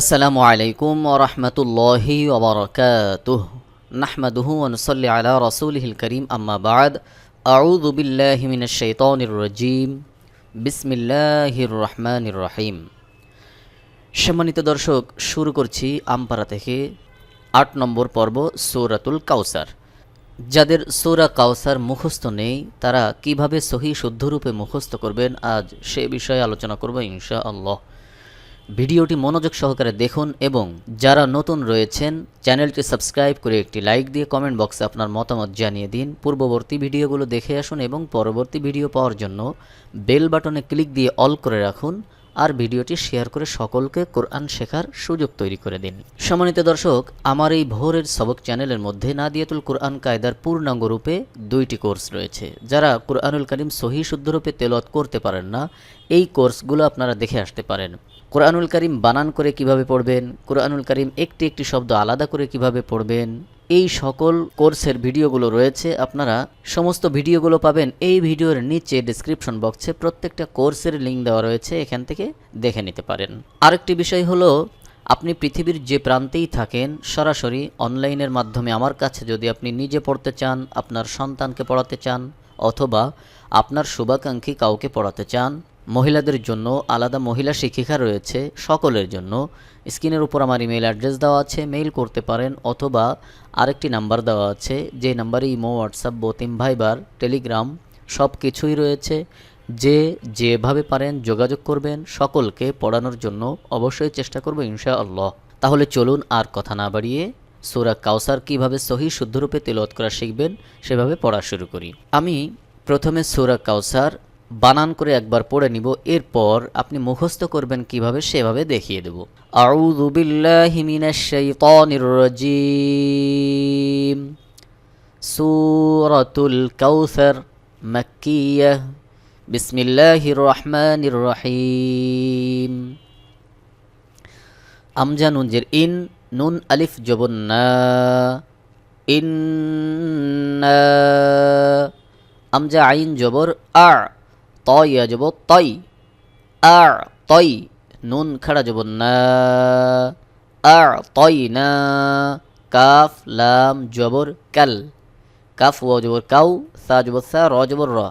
আসসালামু আলাইকুম ওরহমতুল্লাহি ওবরকাতুহ নাহমাদুহু ওনসল্লি আলা রসুলহিল করিম, আম্মা বাদ। আউযু বিল্লাহি মিনাশ শাইতানির রাজিম। বিসমিল্লাহির রহমানির রহিম। সম্মানিত দর্শক, শুরু করছি আমপারা থেকে আট নম্বর পর্ব সৌরাতুল কাউসার যাদের সৌরা কাউসার মুখস্থ নেই, তারা কীভাবে সহি শুদ্ধরূপে মুখস্থ করবেন, আজ সে বিষয়ে আলোচনা করব ইনশা আল্লাহ ভিডিওটি মনোযোগ সহকারে দেখুন এবং যারা নতুন রয়েছেন, চ্যানেলটি সাবস্ক্রাইব করে একটি লাইক দিয়ে কমেন্ট বক্সে আপনার মতামত জানিয়ে দিন। পূর্ববর্তী ভিডিওগুলো দেখে আসুন এবং পরবর্তী ভিডিও পাওয়ার জন্য বেল বাটনে ক্লিক দিয়ে অল করে রাখুন আর ভিডিওটি শেয়ার করে সকলকে কোরআন শেখার সুযোগ তৈরি করে দিন। সম্মানিত দর্শক, আমার এই ভোরের সবক চ্যানেলের মধ্যে নাদিয়াতুল কোরআন কায়দার পূর্ণাঙ্গ রূপে দুইটি কোর্স রয়েছে। যারা কোরআনুল করিম সহি শুদ্ধরূপে তেলত করতে পারেন না, এই কোর্সগুলো আপনারা দেখে আসতে পারেন। কোরআনুল করিম বানান করে কীভাবে পড়বেন? কোরআনুল করিম একটি একটি শব্দ আলাদা করে কীভাবে পড়বেন? এই সকল কোর্সের ভিডিওগুলো রয়েছে। আপনারা সমস্ত ভিডিওগুলো পাবেন। এই ভিডিওর নিচে ডিসক্রিপশন বক্সে প্রত্যেকটা কোর্সের লিঙ্ক দেওয়া রয়েছে। এখান থেকে দেখে নিতে পারেন। আরেকটি বিষয় হলো, আপনি পৃথিবীর যে প্রান্তেই থাকেন, সরাসরি অনলাইনের মাধ্যমে আমার কাছে যদি আপনি নিজে পড়তে চান, আপনার সন্তানকে পড়াতে চান, অথবা আপনার শুভাকাঙ্ক্ষী কাউকে পড়াতে চান মহিলাদের জন্য আলাদা মহিলা শিক্ষিকা রয়েছে সকলের জন্য। স্ক্রিনের উপর আমার ইমেল অ্যাড্রেস দেওয়া আছে, মেইল করতে পারেন অথবা আরেকটি নাম্বার দেওয়া আছে, যে নাম্বারে ইমো, হোয়াটসঅ্যাপ, বোতিম, ভাইবার, টেলিগ্রাম সব কিছুই রয়েছে। যে যেভাবে পারেন যোগাযোগ করবেন, সকলকে পড়ানোর জন্য অবশ্যই চেষ্টা করব ইনশা আল্লাহ তাহলে চলুন আর কথা না বাড়িয়ে সুরা কাউসার কীভাবে সহি শুদ্ধরূপে তেলত করা শিখবেন সেভাবে পড়া শুরু করি। আমি প্রথমে সুরা কাউসার বানান করে একবার পড়ে নিব, এরপর আপনি মুখস্থ করবেন কীভাবে সেভাবে দেখিয়ে দেব। আউযু বিল্লাহি মিনাশ শাইতানির রাজিম। সূরাতুল কাউসার মাক্কিয়াহ বিসমিল্লাহির রহমানির রহিম। আমজা নুনজের ইন, নুন, আলিফ, জবন, না। ইন্না। আমজা আইন, জবর আর তয়া জব তই। আর, তই। নুন খাড়া জবর না। আর, তই, না। কাফ, লাম, জবর, কাল। কাফ, ও জবর কাউ, সা জবর সা, র জবর র।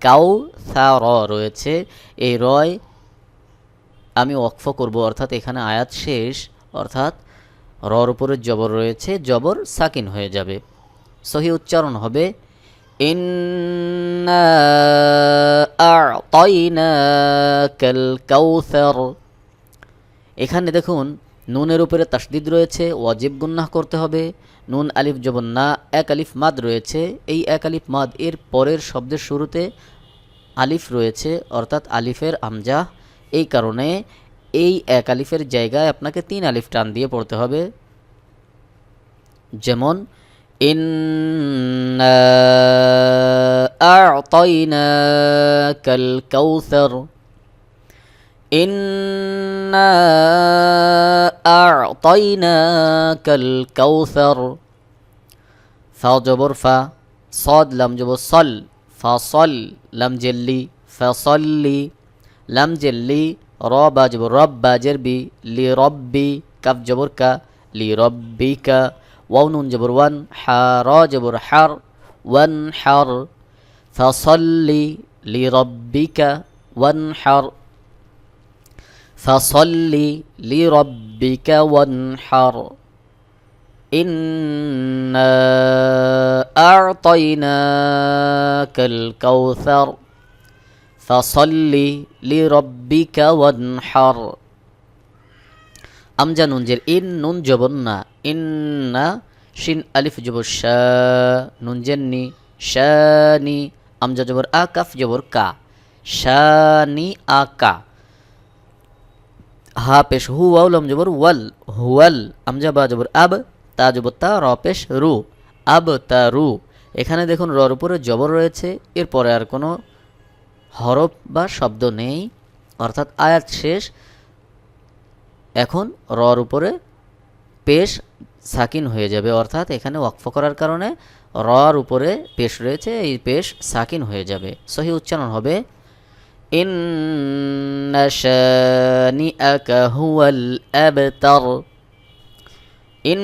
কাউ, সা, র রয়েছে। এই রয় আমি অক্ফ করব, অর্থাৎ এখানে আয়াত শেষ। অর্থাৎ রর উপরে জবর রয়েছে, জবর সাকিন হয়ে যাবে। সহি উচ্চারণ হবে ইন্না আ'তাইনাকাল কাউসার এখানে দেখুন, নুনের উপরে তাসদিদ রয়েছে, ওয়াজিব গুন্নাহ করতে হবে। নুন, আলিফ জবন না, এক আলিফ মাদ রয়েছে। এই এক আলিফ মাদ এর পরের শব্দের শুরুতে আলিফ রয়েছে, অর্থাৎ আলিফের আমজাহ এই কারণে এই এক আলিফের জায়গায় আপনাকে তিন আলিফ টান দিয়ে পড়তে হবে। যেমন إنا أعطيناك الكوثر. إنا أعطيناك الكوثر. فاجبر فصاد صاد لم جبر صل. فصل لم جلي فصلي لم جلي رابا جبر رب جربي لربي. كف جبر لربك. কাফ জবর কা লি রব্বিকা ওয়াও নুন জবর ওয়ান হা র জবর হার ওয়ান হার ফসল্লি লি রব্বিকা ওয়ান হার ফসল্লি লি রব্বিকা ওয়ান হার إنا أعطيناك الكوثر فصل لربك وانحر আমজা নুনজের ইন নুন জবন না ইন্না শিন আলিফ জবর নুন জেননি, শানি, আমজা জবর আ, কাফ জবর কা। শানি, আ, কা। হা পেশ হু ওয়াউলম জবর ওয়াল, হুয়াল। আমজা, বা জবর আব, তা জবর তা, র পেশ রু। আব, তা রু। এখানে দেখুন রর উপরে জবর রয়েছে, এরপরে আর কোনো হরফ বা শব্দ নেই। অর্থাৎ আয়াত শেষ। এখন রর উপরে পেশ সাকিন হয়ে যাবে অর্থাৎ এখানে ওয়াকফ করার কারণে রর উপরে পেশ রয়েছে এই পেশ সাকিন হয়ে যাবে সহি উচ্চারণ হবে إن شانئك هو الأبتر إن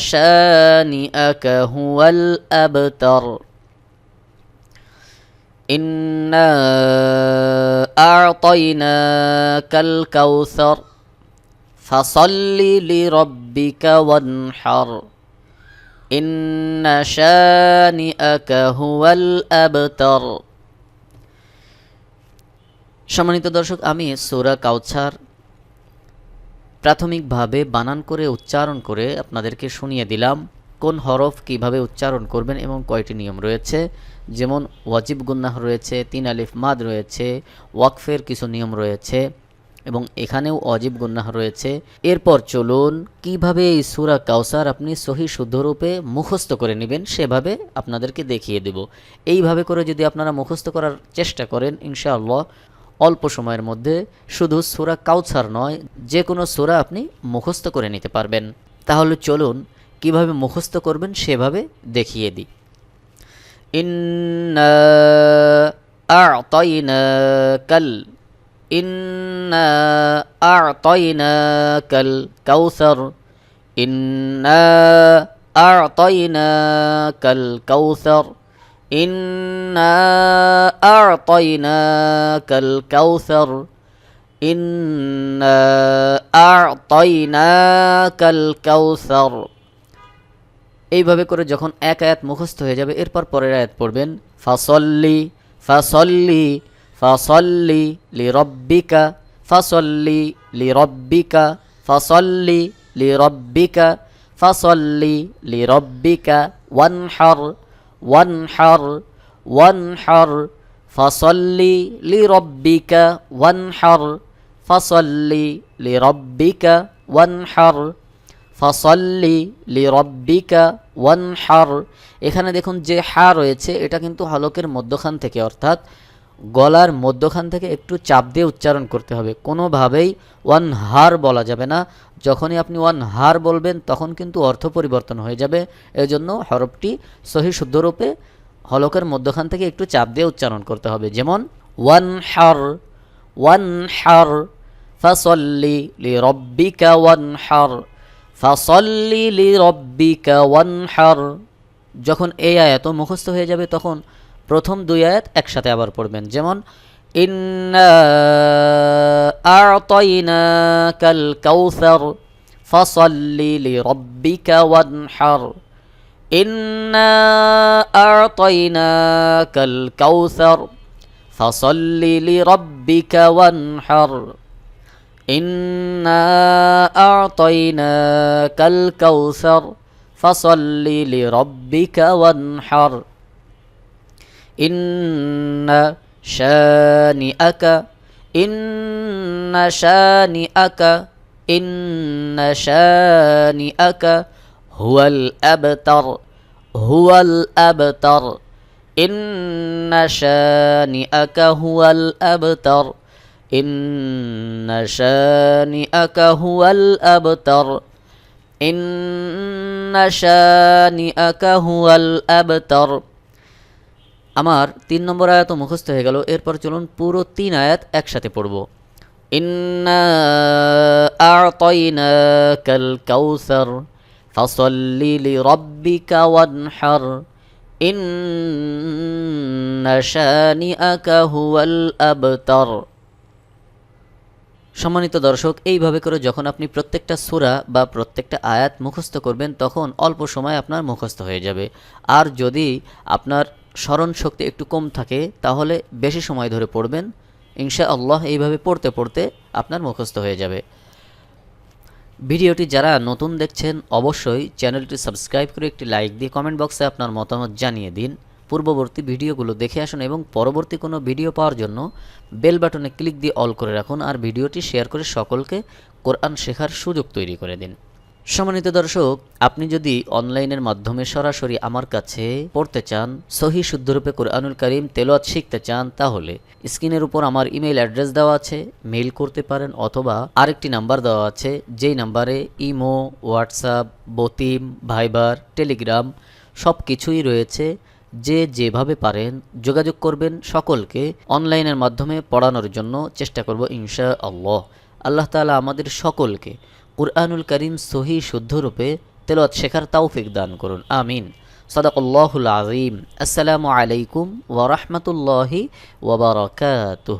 شانئك هو الأبتر إنا أعطيناك الكوثر ফাসল্লি লিরব্বিকা ওয়ানহার ইন্ন শানিআকা হুয়াল আবতার সম্মানিত দর্শক, আমি সুরা কাউছার প্রাথমিকভাবে বানান করে, উচ্চারণ করে আপনাদেরকে শুনিয়ে দিলাম কোন হরফ কীভাবে উচ্চারণ করবেন এবং কয়টি নিয়ম রয়েছে। যেমন ওয়াজিব গুন্নাহ রয়েছে, তিন আলিফ মাদ রয়েছে, ওয়াকফের কিছু নিয়ম রয়েছে এবং এখানেও অজীব গুন্নাহ রয়েছে। এরপর চলুন, কীভাবে এই সুরা কাউসার আপনি সহি শুদ্ধরূপে মুখস্থ করে নেবেন সেভাবে আপনাদেরকে দেখিয়ে দেব। এইভাবে করে যদি আপনারা মুখস্থ করার চেষ্টা করেন, ইনশাআল্লাহ অল্প সময়ের মধ্যে শুধু সুরা কাউসার নয়, যে কোনো সুরা আপনি মুখস্থ করে নিতে পারবেন। তাহলে চলুন, কীভাবে মুখস্থ করবেন সেভাবে দেখিয়ে দিই। ইন্না আ'তাইনাকাল ইন্না আ'তাইনাকাল কাউসার ইন্না আ'তাইনাকাল কাউসার إنا أعطيناك الكوثر إنا أعطيناك الكوثر এইভাবে করে যখন এক আয়াত মুখস্থ হয়ে যাবে এরপর পরের আয়াত পড়বেন ফাসল্লি ফাসল্লি ফসল্লি লিরব্বিকা ফসল্লি লিরব্বিকা ফসল্লি লিরব্বিকা ফসল্লি লিরব্বিকা, ওয়ানহর ওয়ানহর ওয়ানহর, ফসল্লি লিরব্বিকা, ওয়ানহর, ফসল্লি লিরব্বিকা, ওয়ানহর, ফসল্লি লিরব্বিকা, ওয়ানহার। এখানে দেখুন যে হা রয়েছে, এটা কিন্তু হলকের মধ্যখান থেকে, অর্থাৎ গলার মধ্যখান থেকে একটু চাপ দিয়ে উচ্চারণ করতে হবে। কোনোভাবেই ওয়ান হার বলা যাবে না। যখনই আপনি ওয়ান হার বলবেন, তখন কিন্তু অর্থ পরিবর্তন হয়ে যাবে। এজন্য হরফটি সহি শুদ্ধরূপে হলকের মধ্যখান থেকে একটু চাপ দিয়ে উচ্চারণ করতে হবে। যেমন ওয়ান হার ওয়ান হার ফাসল্লি লি রব্বিকা ওয়ান হার ফাসল্লি লি রব্বিকা ওয়ান হার যখন এই আয়াত মুখস্থ হয়ে যাবে, তখন প্রথম দুই আয়াত একসাথে আবার পড়বেন। যেমন, ইন্না আতাইনাকাল কাউসার, ফসল্লি লিরব্বিকা ওয়ানহার। ইন্না আতাইনাকাল কাউসার, ফসল্লি লিরব্বিকা ওয়ানহার। ইন্না আতাইনাকাল কাউসার, ফসল্লি লিরব্বিকা ওয়ানহার। إن شانئك إن شانئك إن شانئك هو الأبتر هو الأبتر. إن شانئك هو الأبتر إن شانئك هو الأبتر. إن شانئك هو الأبتر. আমার তিন নম্বর আয়াত মুখস্থ হয়ে গেল। এরপর চলুন পুরো তিন আয়াত একসাথে পড়ব। কাউসার সম্মানিত দর্শক, এইভাবে করে যখন আপনি প্রত্যেকটা সূরা বা প্রত্যেকটা আয়াত মুখস্থ করবেন, তখন অল্প সময় আপনার মুখস্থ হয়ে যাবে। আর যদি আপনার স্মরণ শক্তি একটু কম থাকে, তাহলে বেশি সময় ধরে পড়বেন। ইনশা আল্লাহ এইভাবে পড়তে পড়তে আপনার মুখস্থ হয়ে যাবে। ভিডিওটি যারা নতুন দেখছেন, অবশ্যই চ্যানেলটি সাবস্ক্রাইব করে একটি লাইক দিয়ে কমেন্ট বক্সে আপনার মতামত জানিয়ে দিন। পূর্ববর্তী ভিডিওগুলো দেখে আসুন এবং পরবর্তী কোনো ভিডিও পাওয়ার জন্য বেল বাটনে ক্লিক দিয়ে অল করে রাখুন আর ভিডিওটি শেয়ার করে সকলকে কোরআন শেখার সুযোগ তৈরি করে দিন। সম্মানিত দর্শক, আপনি যদি অনলাইনের মাধ্যমে সরাসরি আমার কাছে পড়তে চান, সহি শুদ্ধরূপে কোরআনুল করিম তেলোয়াত শিখতে চান, তাহলে স্ক্রিনের উপর আমার ইমেল অ্যাড্রেস দেওয়া আছে, মেইল করতে পারেন অথবা আরেকটি নাম্বার দেওয়া আছে, যেই নাম্বারে ইমো, হোয়াটসঅ্যাপ, বতিম, ভাইবার, টেলিগ্রাম সব কিছুই রয়েছে। যে যেভাবে পারেন যোগাযোগ করবেন সকলকে অনলাইনের মাধ্যমে পড়ানোর জন্য চেষ্টা করব ইনশা আল্লাহ আল্লাহ তালা আমাদের সকলকে কুরআনুল করিম সহি শুদ্ধরূপে তেলত শেখার তাওফিক দান করুন। আমিন। সদাকল্লাহুল আজিম আসসালামু আলাইকুম ওরহমতুল্লাহি ওবরাকাতুহ